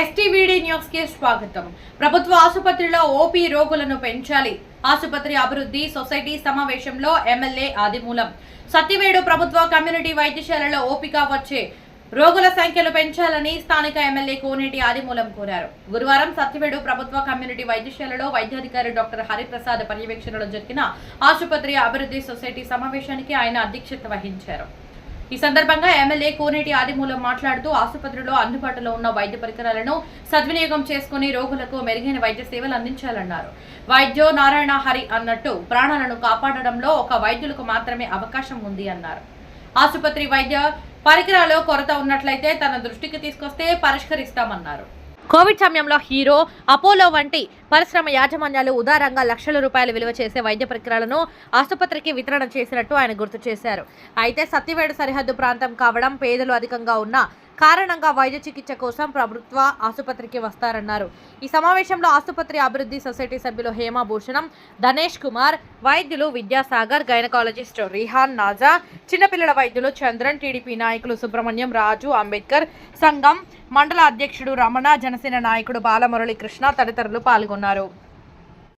ఎస్టీవీడీ న్యూస్కి స్వాగతం. ప్రభుత్వ ఆసుపత్రిలో ఓపీ రోగులను పెంచాలి. ఆసుపత్రి అభివృద్ధి సొసైటీ సమావేశంలో ఎమ్మెల్యే ఆదిమూలం. సత్యవేడు ప్రభుత్వ కమ్యూనిటీ వైద్యశాలలో ఓపిక వచ్చే రోగుల సంఖ్యను పెంచాలని స్థానిక ఎమ్మెల్యే కోనేటి ఆదిమూలం కోరారు. గురువారం సత్యవేడు ప్రభుత్వ కమ్యూనిటీ వైద్యశాలలో వైద్యాధికారి డాక్టర్ హరిప్రసాద్ పర్యవేక్షణలో జరిగిన ఆసుపత్రి అభివృద్ధి సొసైటీ సమావేశానికి ఆయన అధ్యక్షత వహించారు. ఈ సందర్భంగా ఎమ్మెల్యే కోనేటి ఆదిమూలం మాట్లాడుతూ ఆసుపత్రిలో అందుబాటులో ఉన్న వైద్య పరికరాలను సద్వినియోగం చేసుకుని రోగులకు మెరుగైన వైద్య సేవలు అందించాలన్నారు. వైద్యో నారాయణ హరి అన్నట్టు ప్రాణాలను కాపాడడంలో ఒక వైద్యులకు మాత్రమే అవకాశం ఉంది అన్నారు. ఆసుపత్రి వైద్య పరికరాలు కొరత ఉన్నట్లయితే తన దృష్టికి తీసుకొస్తే పరిష్కరిస్తామన్నారు. కోవిడ్ సమయంలో హీరో అపోలో వంటి పరిశ్రమ యాజమాన్యాలు ఉదారంగా లక్షల రూపాయలు విలువ చేసే వైద్య పరికరాలను ఆసుపత్రికి వితరణ చేసినట్టు ఆయన గుర్తు చేశారు. అయితే సత్యవేడు సరిహద్దు ప్రాంతం కావడం పేదలు అధికంగా ఉన్న కారణంగా వైద్య చికిత్స కోసం ప్రభుత్వ ఆసుపత్రికి వస్తారన్నారు. ఈ సమావేశంలో ఆసుపత్రి అభివృద్ధి సొసైటీ సభ్యులు హేమాభూషణం ధనేష్ కుమార్ వైద్యులు విద్యాసాగర్ గైనకాలజిస్ట్ రిహాన్ నాజా చిన్నపిల్లల వైద్యులు చంద్రన్ టీడీపీ నాయకులు సుబ్రహ్మణ్యం రాజు అంబేద్కర్ సంఘం మండల అధ్యక్షుడు రమణ జనసేన నాయకుడు బాలమురళీకృష్ణ తదితరులు పాల్గొన్నారు.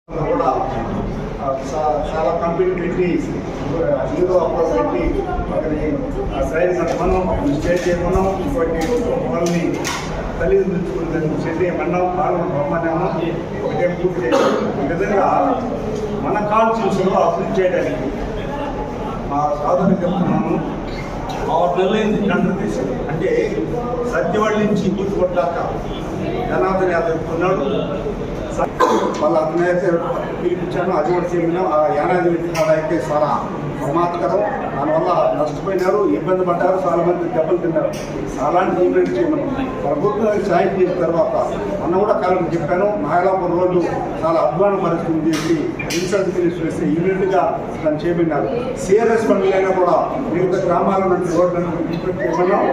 కూడా చాలా కంపెనీ పెట్టి హీరో అప్రోచ్ పెట్టి అక్కడి సైడ్ మనం స్టేట్ చేయమన్నాం ఇంకోటి వాళ్ళని తల్లిదండ్రులు చెల్లి మన్నాం వాళ్ళు బొమ్మన్నాము ఒకటే పూర్తి చేయాలి ఈ విధంగా మన కాన్స్టిట్యూషన్లో అభివృద్ధి చేయడానికి మా సాధన చెప్తున్నాను ఆరు నెలలైంది టెండర్ అంటే సత్యవాళ్ళ నుంచి గుర్తుపడ్డాక జనార్దన్ యాదవ్ ఉన్నాడు. వాళ్ళ అన్నయ్య పిలిపించాను అది కూడా చెప్పినాం ఆ యానాది కాడ అయితే చాలా ప్రమాదకరం. దానివల్ల నష్టపోయినారు ఇబ్బంది పడ్డారు చాలా మంది దెబ్బలు తిన్నారు. అలాంటి ఈవెంట్ చేయమని. ప్రభుత్వానికి సాయం చేసిన తర్వాత అన్న కూడా కాలం చెప్పాను నాయలాపురం రోడ్డు చాలా అధ్వాన పరిస్థితి చేసి ఇన్సూరెన్స్ చేస్తే ఇమీడియట్గా దాన్ని చేయమన్నారు సిఆర్ఎస్ పనులైనా కూడా వివిధ గ్రామాల నుండి రోడ్లను ఇన్స్పెక్ట్ చేయమన్నాం.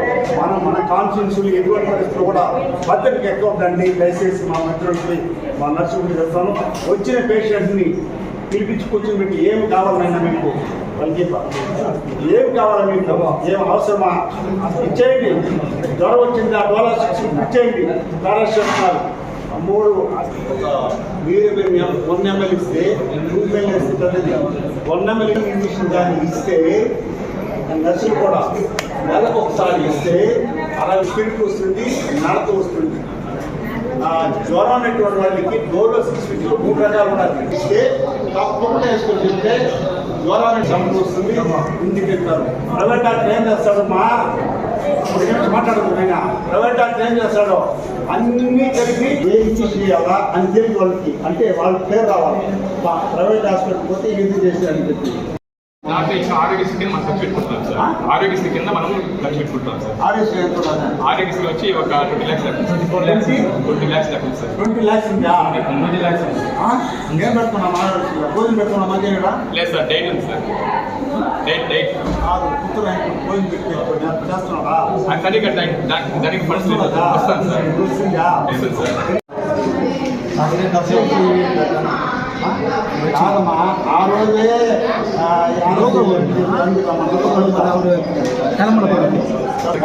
మనం మన కాన్స్టిట్యూన్సీలు ఎటువంటి పరిస్థితులు కూడా భద్రతకి ఎక్కువ దండి దయచేసి మా మిత్రులకి మా నర్సులకి చెప్తాను. వచ్చిన పేషెంట్ని పిలిపించి కూర్చొని పెట్టి ఏం కావాలన్నా మీకు వాళ్ళకి ఏం కావాలి మీకు? ఏం అవసరమా? ఇచ్చేయండి. జ్వరం వచ్చింది? ఆ డోలా సిక్స్ ఇచ్చేయండి. పారాసెటమాల్ మూడు మీరు వన్ ఎంఎల్ ఇస్తే టూ ఎంఎల్ ఇస్తే వన్ ఎంఎల్ ఇంజక్షన్ దాన్ని ఇస్తే నర్సులు కూడా నెలకు ఒకసారి ఇస్తే అలా స్పీడ్కి వస్తుంది నడత వస్తుంది. జ్వరం అనేటువంటి వాళ్ళకి డోలో సిక్స్ ఫిఫ్టీలో మూడు రకాలు ఉన్నాయి ఇస్తే తప్పకుండా వేసుకొని చెప్తే జ్వరం అనే సమస్య వస్తుంది. ఇంటికి వెళ్తారు. ప్రైవేట్ డాక్టర్ ఏం చేస్తాడు? మా ఆయన ప్రైవేట్ డాక్టర్ ఏం చేస్తాడు? అన్ని కలిపి చేయాలా అని తెలియదు వాళ్ళకి అంటే వాళ్ళ పేరు రావాలి. ప్రైవేట్ హాస్పిటల్ పోతే ఇది చేశారని చెప్పి. దాంట్లో ఇంకా ఆరోగ్యశ్రీ కింద మనం ఖర్చు పెట్టుకుంటాం సార్ ఆరోగ్యశ్రీ కింద మనం ఖర్చు పెట్టుకుంటాం సార్ ఆర్ఎస్ ఎంత ఉన్నది? ఆరోగ్యశ్రీ వచ్చి ఒక ట్వంటీ ల్యాక్స్ ట్వంటీ ల్యాక్స్ లెక్క సార్ ట్వంటీ ల్యాక్స్ ఉందా ట్వంటీ ల్యాక్స్ ఆ? ఇంకేం పెట్టుకున్నాం ఆర్ఎస్ భోజనం పెట్టుకున్నాం మంచి లేదు సార్ డైట్ ఉంది సార్ డైట్ డైట్ కాదు పుత్తూరు ఆయన భోజనం పెట్టి చేస్తున్నాడా అది సరిగ్గా డైట్ దానికి దానికి ఫండ్స్ లేదు సార్. వస్తాను సార్ వస్తుందా? వస్తుంది సార్ కాదమ్మా ఆ రోజే ఆ, ఆ రోజు కనబడకూడదు సార్